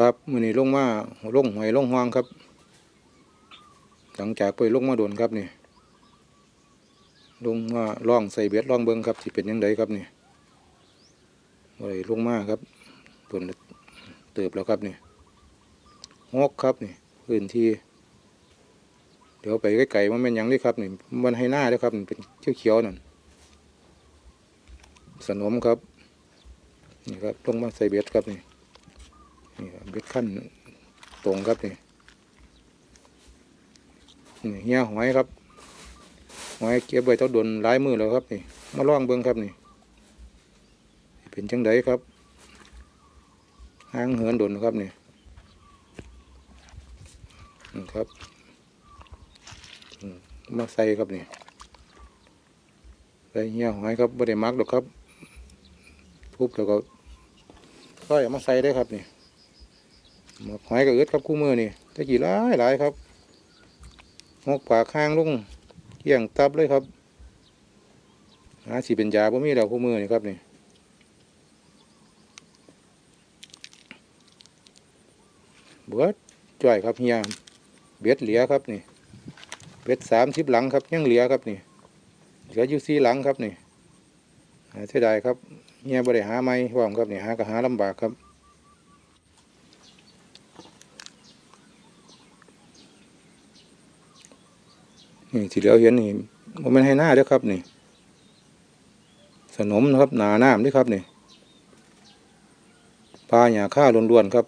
ครับมือนี้ลงมาลงหอยลงห้องครับ หลังจากไปลงมาโดนครับนี่ลงมาล่องใส่เบ็ดล่องเบิ้งครับสิเป็นยังไงครับนี่บ่ได้ลงมาครับโดนเติบแล้วครับนี่หกครับนี่พื้นที่ เดี๋ยวไปไกลๆมันเป็นยังนี่ครับนี่มันให้หน้าด้วยครับนี่เป็นเขียวๆนั่นสนมครับนี่ครับลงมาใส่เบ็ดครับนี่ นี่เบ็ดขั้นตรงครับนี่นี่เฮียหอยครับหอยเก็บไว้เท่าดนหลายมือแล้วครับนี่มาล่องเบิ้งครับนี่ เป็นจังไดครับหางเหินดนครับนี่นี่ครับมมาใส่ครับนี่ใส่เฮียหอยครับไม่ได้มักหรอกครับทุบแล้วก็ก็อย่ามาใส่ได้ครับนี่ หมกหอยกับเอิดครับคู่มือนี่ตะกี้หลายหลายครับหกปากข้างลุงเกี่ยงตับเลยครับหาสีเป็นยาบ่มีแล้วคู่มือนี่ครับนี่เบิดจ่อยครับเฮียเบ็ดเหลียครับนี่เบ็ดสามสิบหลังครับยังเหลียครับนี่เหลืออยู่สี่หลังครับนี่เสียดายครับเฮียบ่ได้หาไม่ว่ามครับนี่หาก็หาลำบากครับ นี่ที่เหลือเห็นนี่มันไม่นให้หน้าเด้อครับนี่ สนมนะครับ หนาน้ำเด้วยครับนี่ปลาหยาค่าล้วนๆครับ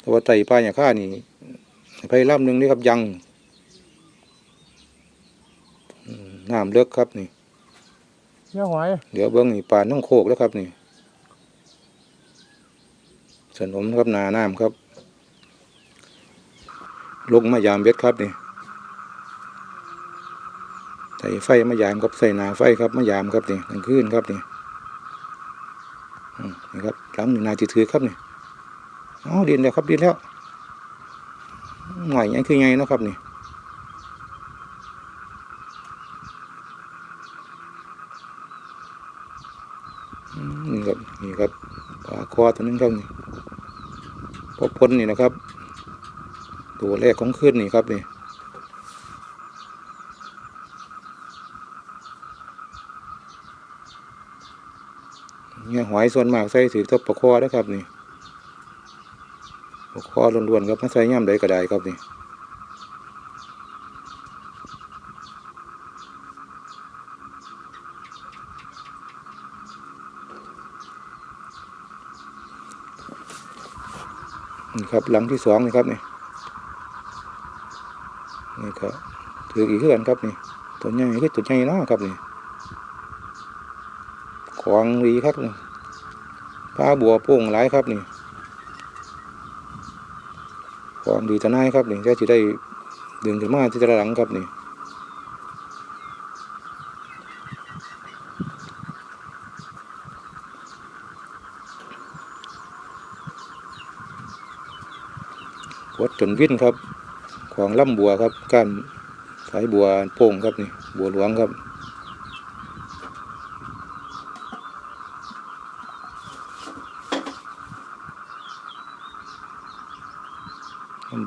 แต่ว่าไตปลาหยาค่านี่ไปลำหนึ่งนี่ครับยังอืมน้ำเลิกครับนี่เฮียหอยเดี๋ยวเบิ้งนี่ปลาน้องโคกแล้วครับนี่ สนมครับหนาน้ำครับ ลงมายามเบ็ดครับนี่ ใส่ไฟมายามครับใส่หนาไฟครับมายามครับนี่กลางคืนครับนี่อืมนี่ครับหลังนี่นาจิถือครับนี่อ๋อดินแล้วครับดินแล้วหน่อยยังคือไงนะครับนี่อืมนี่ครับนี่ครับปลาคอตัวนึงครับนี่พบพลนี่นะครับ ตัวแรกของคืนนี่ครับนี่ เนี่ยหอยส่วนมากใส่ถือทบปลาคอนะครับนี่ปลาคอล้วนๆครับมาใส่ย่ำใดก็ได้ครับนี่นี่ครับหลังที่สองนี่ครับนี่นี่ครับถืออีกเพื่อนครับนี่ตัวใหญ่คือตัวใหญ่เนาะครับนี่ ของดีครับนี่ปลาบัวโป่งหลายครับนี่ของดีตะนายครับนี่จะจะได้ดึงขึ้นมาที่ตะหลังครับนี่วัดจนวิ่นครับ ของล่ำบัวครับก้านสายบัวโป่งครับนี่ บัวหลวงครับ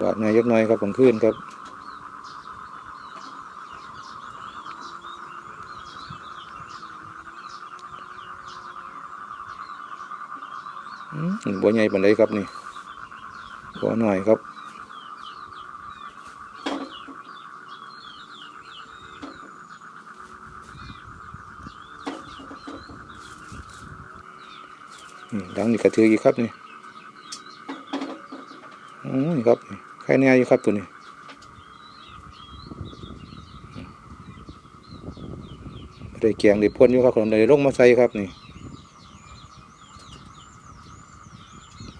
บากหน่อยยกหน่อยครับกลางคืนครับอืมบัวใหญ่ปานใดครับนี่บัวหน่อยครับอืมดังนี่กระถืออีกครับนี่ อ้ยครับใครแน่อยู่ครับตัวนี้ได้เกียงได้พ่นอยู่ครับขนมได้ลงมาใส่ครับนี่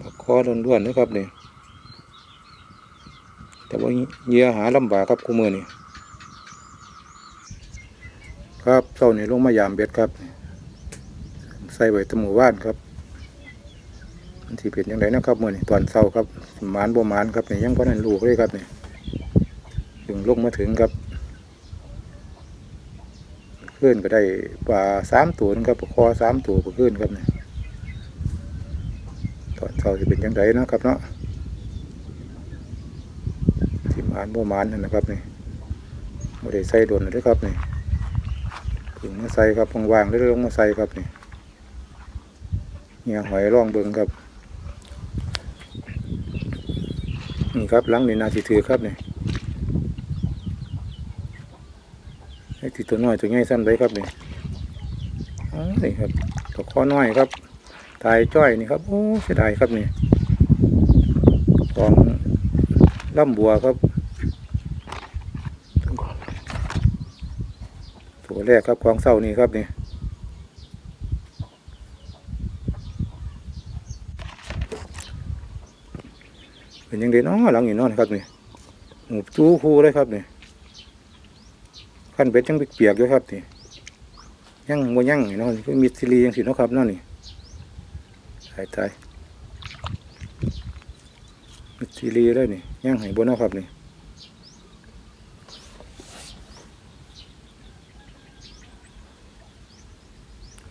ปคอล้วนๆนะครับนี่แต่ว่าเหยื่อหาลำบากครับคู่มือนี่ครับเจ้านี่ลงมายามเบ็ดครับ ใส่ไว้ตะหมู่บ้านครับ มันสิเป็นยังไงนะครับมื่อนี้ตอนเช้าครับหมานบ่หมานครับนี่ยังก็นั่นลูกเลยครับนี่ถึงลงมาถึงครับขึ้นก็ได้ปลาสามตัวนะครับคอสามตัวขึ้นครับนี่ตอนเขาจะเป็นยังไงนะครับเนาะที่หมานบ่หมานนั่นนะครับนี่บ่ได้ใส่โดนเลยครับนี่เพิ่งมาใส่ครับวางๆเลยลงมาใส่ครับนี่เหี่ยหอยร่องเบิงครับ นี่ครับหลังนี่นาสิถือครับเนี่ยไอ้ที่ตัวน้อยตัวใหญ่สั้นไว้ครับเนี่อ๋อนี่ครับตัวคอน้อยครับตายจ้อยนี่ครับโอ้เสียดายครับนี่ของล่ำบัวครับ ตัวแรกครับของเศร้านี่ครับนี่ เป็นยังไงเนาะหลังนี่นอนครับนี่หมูจูคูเลยครับนี่ขั้นเบ็ดยังเปียกๆอยู่ครับนี่ยังโมยังนี่นาะคือมีซิลียังสินะครับนาะนี่ตายตายมิดทีรีเลยนี่ย่างไห้บนนะครับนี่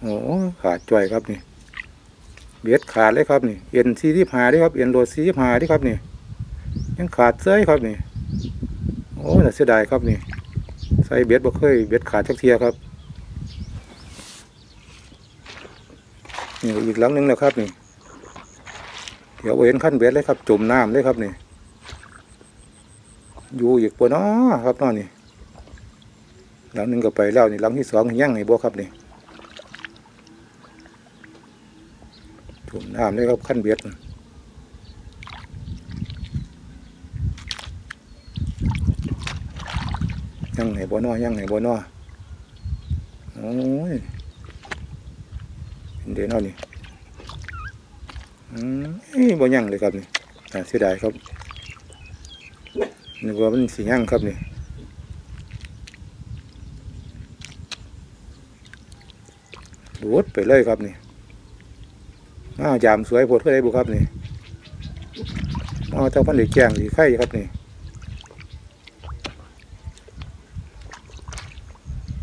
โอ้ขาดจ่อยครับนี่เบียดขาดเลยครับนี่เอ็นซีที่หาด้วยครับเอ็นโรซีที่หาด้วยครับนี่ ยังขาดเซ้ยครับนี่ โอ้น่าเสียดายครับนี่ ใส่เบียดบ่เคยเบียดขาดจักเทียครับนี่อีกหลังหนึงแล้วครับนี่ เดี๋ยวเห็นขั้นเบ็ดเลยครับจุ่มน้ำเลยครับนี่อยู่อีกปะเนาะครับนาะนี่หลังหนึ่งก็ไปแล้วนี่หลังที่สองยังไงบ่ครับนี่จุ่มน้ำเลยครับขั้นเบ็ด ยังไงบ่นาะยังไงบ่นาะโอ้ยเป็นเดี๋ยวนาะนี่อืมเอ้ยบ่ยังเลยครับนี่น่เสียดายครับนึกว่ามันสิยั่งครับนี่ดูดไปเลยครับนี่อ้าวยามสวยโพดก็ได้บุครับนี่อ้าวเจ้าพันธุ์เหล็กแกงสีไข่ครับนี่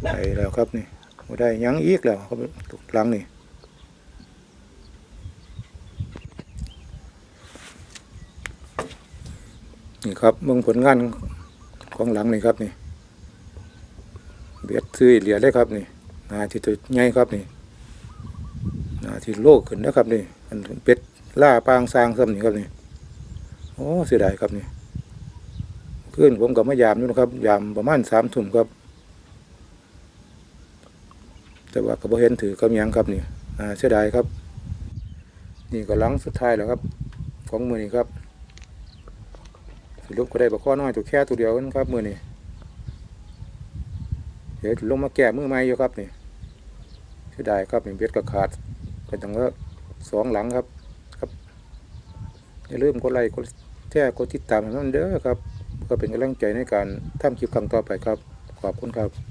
ไปแล้วครับนี่บ่ได้ยังอีกแล้วครับตกหลังนี่นี่ครับมืองผลงานของหลังนี่ครับนี่เบียดซื้อเหลียเลยครับนี่นาที่ตัวใหญ่ครับนี่นาที่โลกขึ้นนะครับนี่อันเป็ดล่าปางสร้างซ้ำนี่ครับนี่โอ้เสียดายครับนี่ขึ้นผมกับมายามอยู่นะครับ ยามประมาณสามทุ่มครับ แต่ว่าก็บ่เห็นถือกำยังครับนี่อ่าเสียดายครับ นี่ก็ลังสุดท้ายแล้วครับ ของมือนี่ครับสรุปก็ได้บะข้อน้อยตัวแค่ตัวเดียวนครับมือนี่เดี๋ยวลงมาแก้มือใหม่อยู่ครับนี่เสียดายครับนี่เบ็ดก็ขาดไปตั้งว่าสองหลังครับครับอย่าลืมกดไลค์กดแชร์กดติดตามให้มันเด้อครับเพื่อเป็นกำลังใจในการทำคลิปครั้งต่อไปครับ ขอบคุณครับ